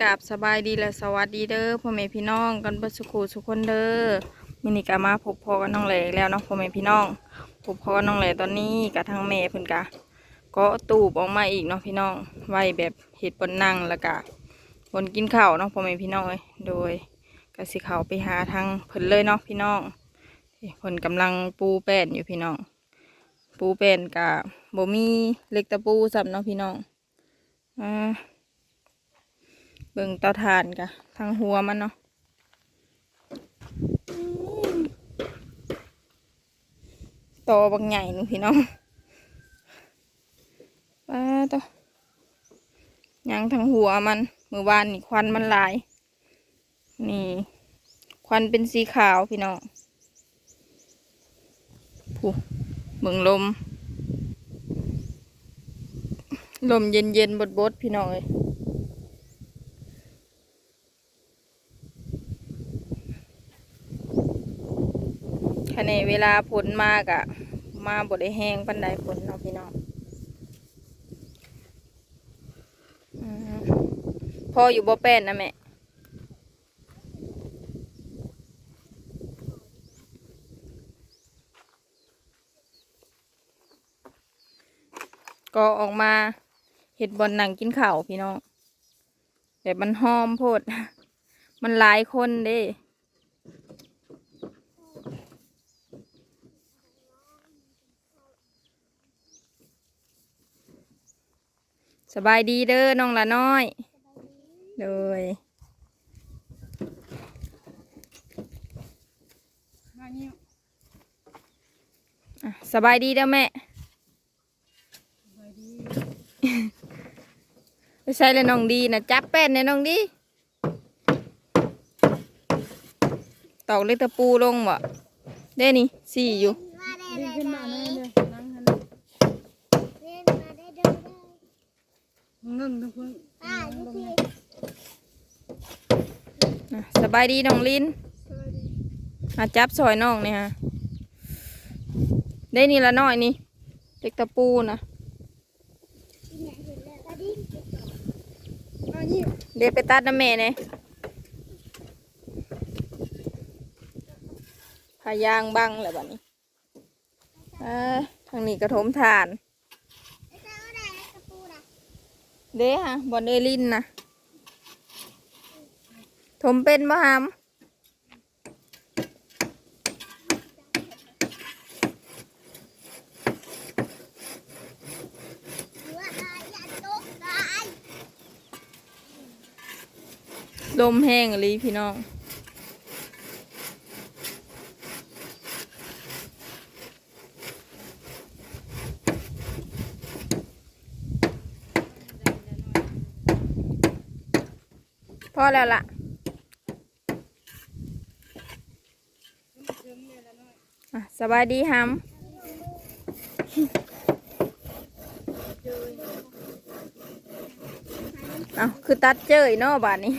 กราบสบายดีและสวัสดีเด้อพ่อแม่พี่น้องกันบิดสุขุสุกคนเด้อมินิกามาพบพอกันน้องแหล่แล้วเนาะพ่อแม่พี่น้องพบพอกันน้องแหล่ตอนนี้กับทางแม่เพิ่นกะก็ตูบออกมาอีกเนาะพี่น้องไว้แบบเห็ดบนนั่งแล้วกะบนกินข้าวเนาะพ่อแม่พี่น้องเอ้ยโดยกสิเขาไปหาทางเพิ่นเลยเนาะพี่น้องเพิ่นกำลังปูแป้นอยู่พี่น้อง ปูแป้นกะบ่มีเล็กตะปูสับเนาะพี่น้องอ่า เบิ่งเตาถ่านกะทางหัวมันเนาะโตบางใหญ่นึงพี่น้องป้าโตยังทางหัวมันเมื่อวานนี่ควันมันลาย นี่ ควันเป็นสีขาวพี่น้องผู้เบิ่งลม ลมเย็นเย็นบดบดๆพี่น้องเอ้ย คะแนนเวลาฝนมากอะมาบดได้แห้งปันไดฝนเนาะพี่น้องพออยู่บ่แป้นนะแม่ก็ออกมาเห็ดบอลหนังกินข้าวพี่น้องแบบมันหอมโพด มันหลายคนเด้ สบายดีเด้อน้องละน้อยเลยสบายดีเด้อแม่ไม่ใช่เลยน้องดีนะจับแป้นเลยน้องดี ตอกเล็กตะปูลงบ่ได้นี่สี่อยู่ นั่งหันเงินทุกคนอะสบายดีน้องลินอาจับซอยน้องเนี่ยฮะได้นี่ละน้อยนี่เล็กตะปูนะเดี๋ยวไปตัดน้ำแม่เนี่ยพายางบังแหละบัดนี้ทางนี้กระถมทาน เด้ฮะบอนเอลินนะถมเป็นบ่ฮามลมแห้งลีพี่น้อง อแล้วล่ะอะสบายดีฮัมเอาคือตัดเจยเนาะบาดนี้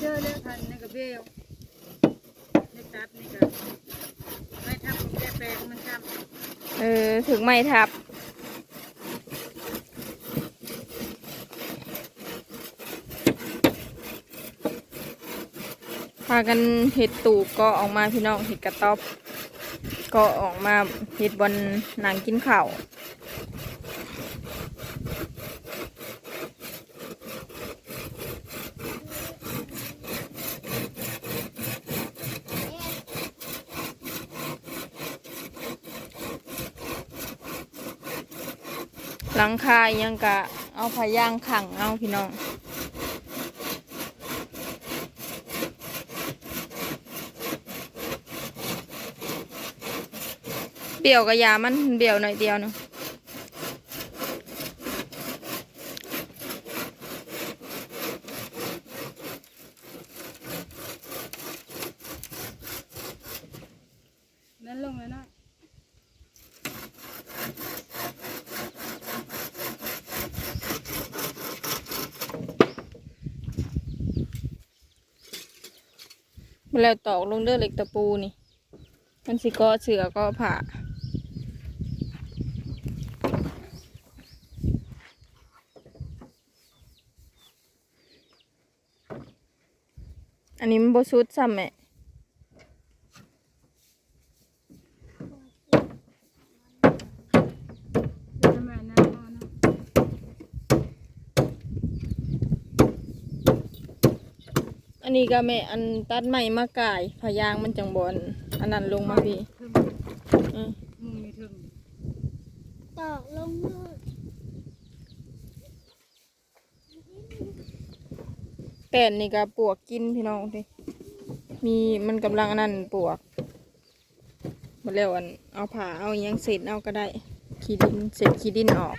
เจอแล้วทันนี่กับเบลในตัดนี่ก็ไม่ทำแก้แปลงมันทเออ ถึงไม่ทับ พากันเห็ดตูบก็ออกมาพี่น้องเห็ดกระต๊อบ ก็ออกมาเห็ดบนหนังกินข้าวหลังคายังกะเอาพายางขังเอาพี่น้อง บี่ยวกับยามันเบี่ยวหน่อยเดียวหนึงำนั่นลงเลยนะเวลาตอกลงเด้อเหล็กตะปูนี่ มันสิก็เสือก็ผ่า นนี้มันบสุดซ้ำแม่อันนี้ก็แม่อันตัดใหม่มากายพยางมันจังบอลอันนั้นลงมาพี่ ถึง อืม มึงมีถึง ตอกลงมือ แป้นนี่ก็ปวกกินพี่น้องพี่มีมันกำลังนนั้นปวกมาแล้วอันเอาผ่าเอายังเศษเอาก็ได้ขี้ดินเศษขี้ดินออก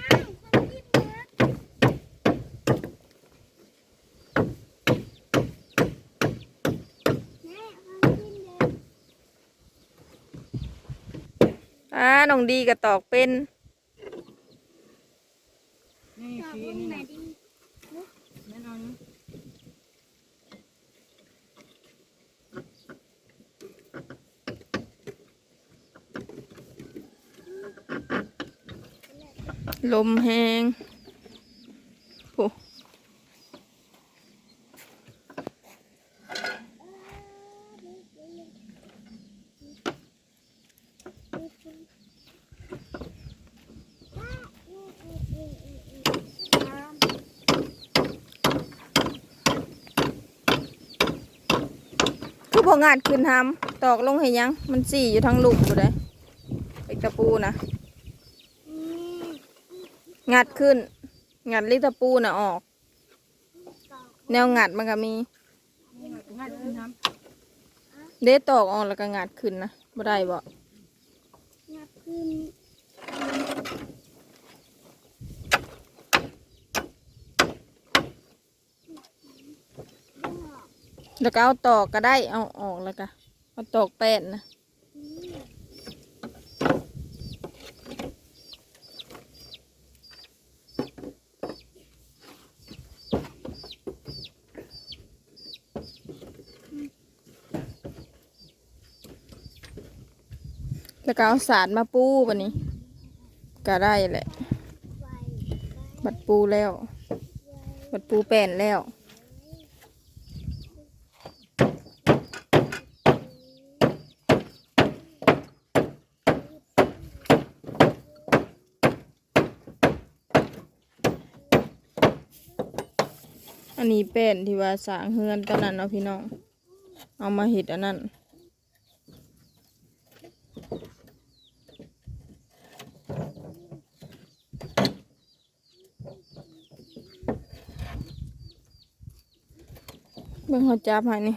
อ่าน้องดีก็ตอกเป็น ตอก สี ลง นี่ มา นะ ดิ แม่นเอานะ ลมแห้งโอ้คือพองาดขึ้นทำตอกลงให้ยัง มันสี่อยู่ทั้งลูกกูได้ไอ้ตะปูนะ งัดขึ้น งัดลิตะปูน่ะออก แนวงัดมันก็มีงัดขึ้นน้เด็ดตอกออกแล้วก็งัดขึ้นนะบ่ได้บ่งับขึ้นแล้วก็เอาตอกก็ได้เอาออกแล้วก็เอาตอกแป้นนะ แล้วก็เอาสารมาปูบันนี้ก็ได้แหละ บัดปูแล้ว บัดปูแป้นแล้วอันนี้เป็นที่ว่าสางเฮือนตอนนั้นเนาะพี่น้อง เอามาเห็ดอันนั้น เบิ่งเขาจับให้นี่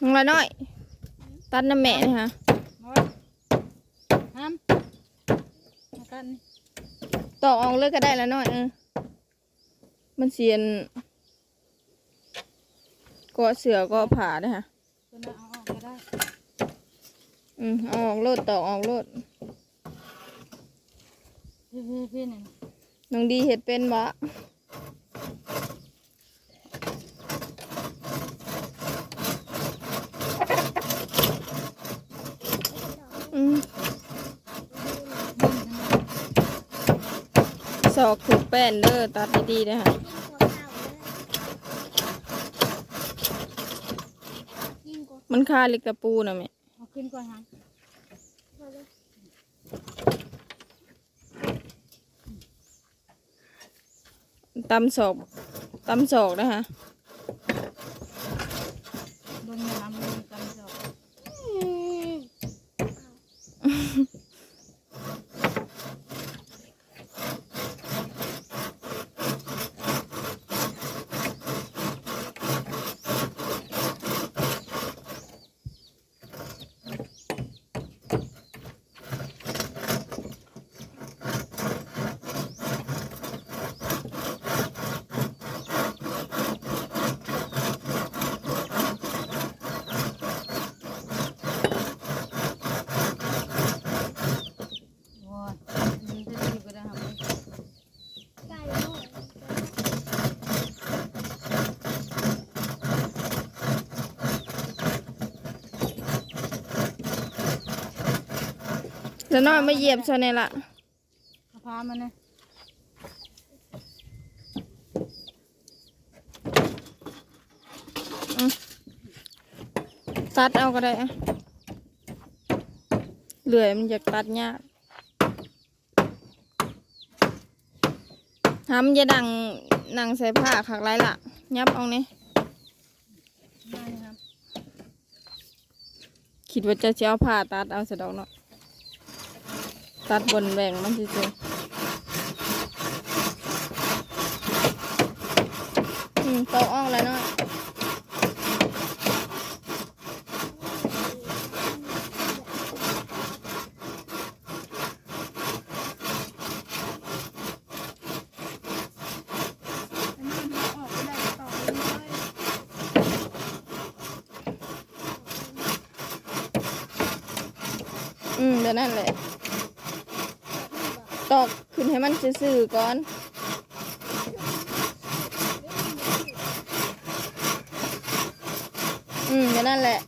มึงละน้อย ตัดน้ำแม่นี่ฮะำเอาไว้น้ำมากันตอกออกเลยก็ได้ละน้อยเออมันเสียนก็เสือก็ผ่าได้ฮะตัวนั้นเอาออกก็ได้ อืมเอาออกโลดตอกออกโลดพี่พี่พี่นี่น้องดีเห็ดเป็นบะ อกถูกแป้นเด้อตัดดีๆนะฮะยิ่งกว่ามันคาลิกตะปูนะแม่เอาขึ้นก่อนฮะพอเลยตำศอกตำศอกนะฮะ จะน้อยม่เหยียบซะเนี่ยละพามันนะตัดเอาก็ได้เหลือยมันอยากตัดยากทำจะดังนังใส่ผ้าขักไรล่ะ ยับเอาเนี่ยคิดว่าจะเช้าผ้าตัดเอาสะดอกเนาะ ตัดบนแบ่งมันสิเจอืมโตอองแล้วเนาะ อันนี้มันออกไปได้ต่อเลย อืมเดี๋ยวนั่นแหละ ตอกขึ้นให้มัน ซื่อๆก่อน อืมนั่นแหละ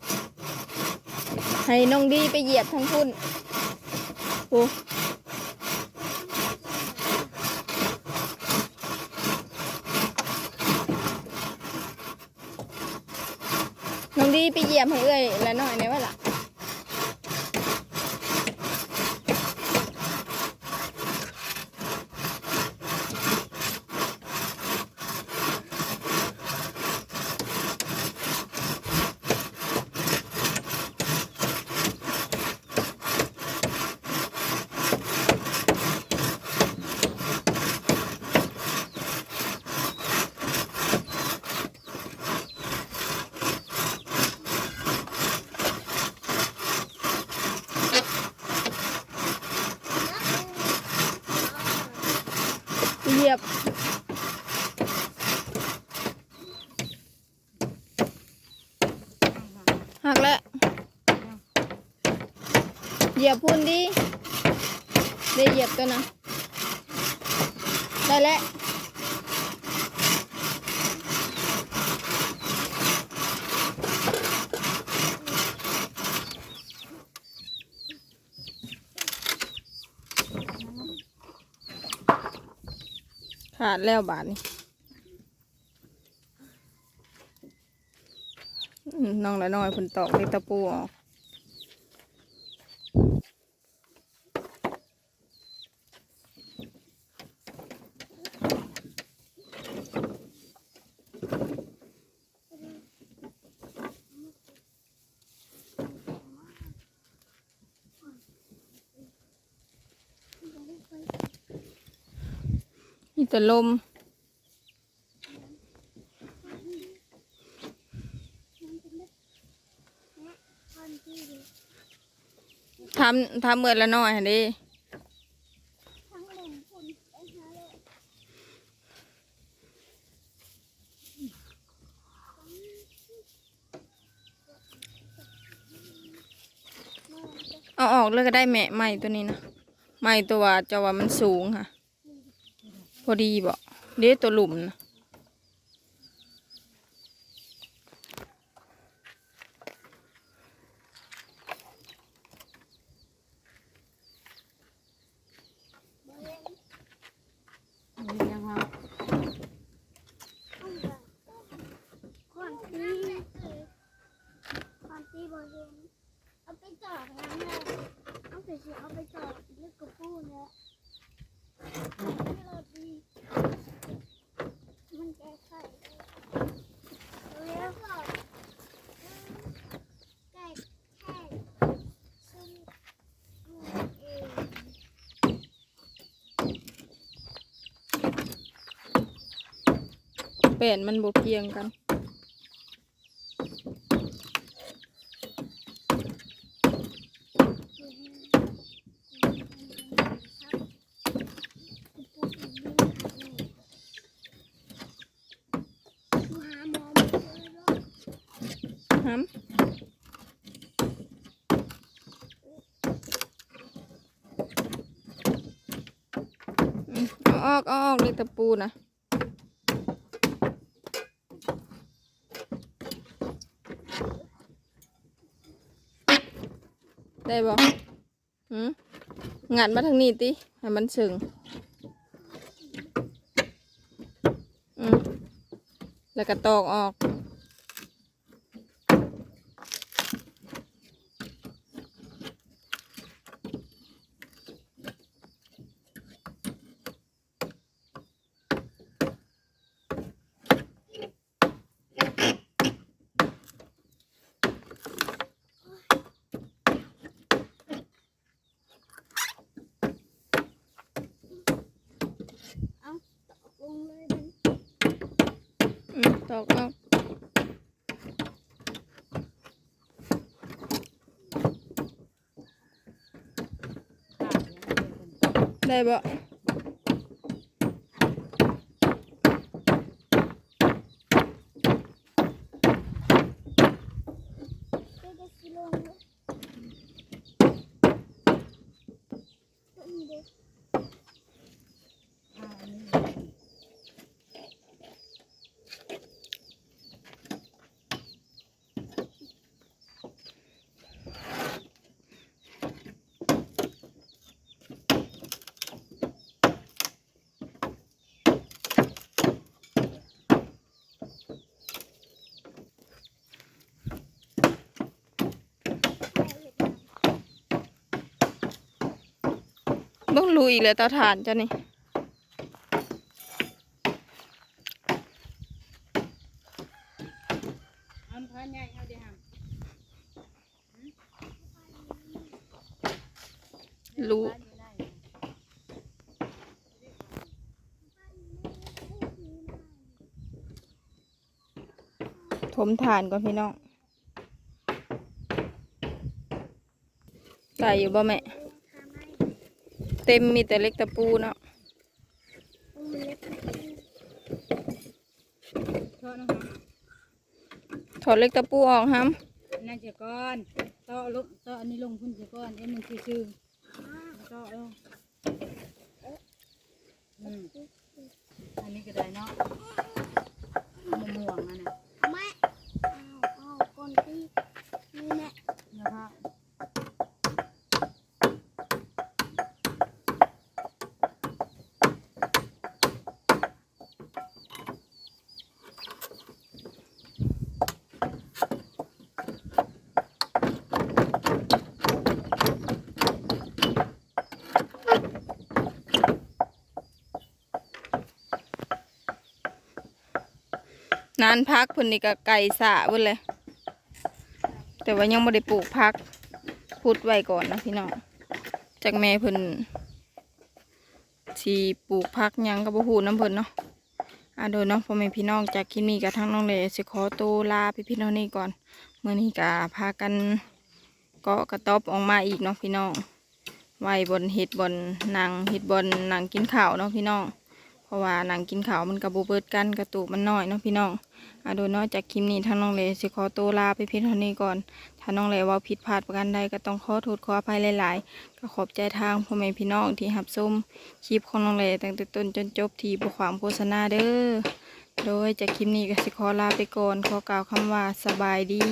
ให้น้องดีไปเหยียบทั้งพุ่นโอ้น้องดีไปเหยียบให้เอ้ยละหน่อยได้ไหมล่ะ เหยียบ หักแล้ว เหยียบพุ่นดิได้เหยียบตัวนะได้แล้วขาดแล้วบาทนี่น้องละน้อยเพุ่นตอกเล็กตะปูออก แต่ลม ทำทำเมื่อละน้อยหั่นดิเอาออกเลยก็ได้แม่ใหม่ตัวนี้นะใหม่ตัวจะว่ามันสูงค่ะ พอดีบ่เด้ตัวหลุมนะ มียังครับ ก่อนที่ก่อนที่บริเวณเอาไปจอดนะแม่เอาไปสิเอาไปจอดเลือกกระปูเนี่ยไม่รอดีมันแก้ไขแล้วก็แก้แค่ซึ่งเอง เป็นมันบ่เพียงกันหำออาออกอออกเลยตะปูนะ ได้บ่หืมงัดมาทางนี้ติให้มันสึงอืมแล้วก็ตอกออก ตอกเอา ขาดเนี่ยเป็น ได้บ่ ก็จะสิลงเลยก็มีเด็ก อ่าอันนี้ ต้องลุยอีกเลยเตาถ่านจ้ะนี่อันพันใหญ่เอาเดี๋ยวหลุำพันอยู่ได้ถมถ่านก่อนพี่น้องได้อยู่บ่แม่ เต็มมีแต่เล็กตะปูเนาะโทษนะคะถอดเล็กตะปูออกฮัมนั่นเสียก้อนต่อลงต่ออันนี้ลงพุ่นเสียก้อนเอ็มมันชื่อๆต่อลงอืมอันนี้ก็ได้เนาะมะม่วงอันน่ะไม่เอาเอาก่อนที่นี่แม่นะคะนานพักเพิ่นนี่ก็ไก่สะเบิ่นเลย แต่ว่ายังบ่ได้ปลูกพักพุดไว้ก่อนนะพี่น้องจากแม่เพิ่นสิปลูกพักยังก็บ่ฮู้นํเพิ่นเนาะอ่าโดยน้องพ่อแม่พี่น้องจากคลิปนี้ก็ทั้งน้องเลยสิขอตัวลาพี่พี่น้องนี่ก่อนเมื้อนี้ก็พากันเกาะกระต๊อบออกมาอีกเนาะพี่น้องไว้บนเฮ็ดบนนางเฮ็ดบนนางกินข้าวเนาะพี่น้อง เพราะว่านางกินข้าวมันกระบูเบิดกันกระตูกมันน้อยเนาะพี่น้องอะโดยนอกจากคลิปนี้ทางน้องเลสิขอตัวลาไปพียงเท่านี้ก่อนถ้าน้องเลเว่าผิดพลาดประการใดก็ต้องขอโทษขออภัยหลาย ๆ ก็ขอบใจทางพ่อแม่พี่น้องที่หับส้มคลิปของน้องเลตั้งแต่ต้นจนจบที่บความโฆษณาเด้อโดยจากคลิปนี้ก็สิขอลาไปก่อนขอกล่าวคำว่าสบายดี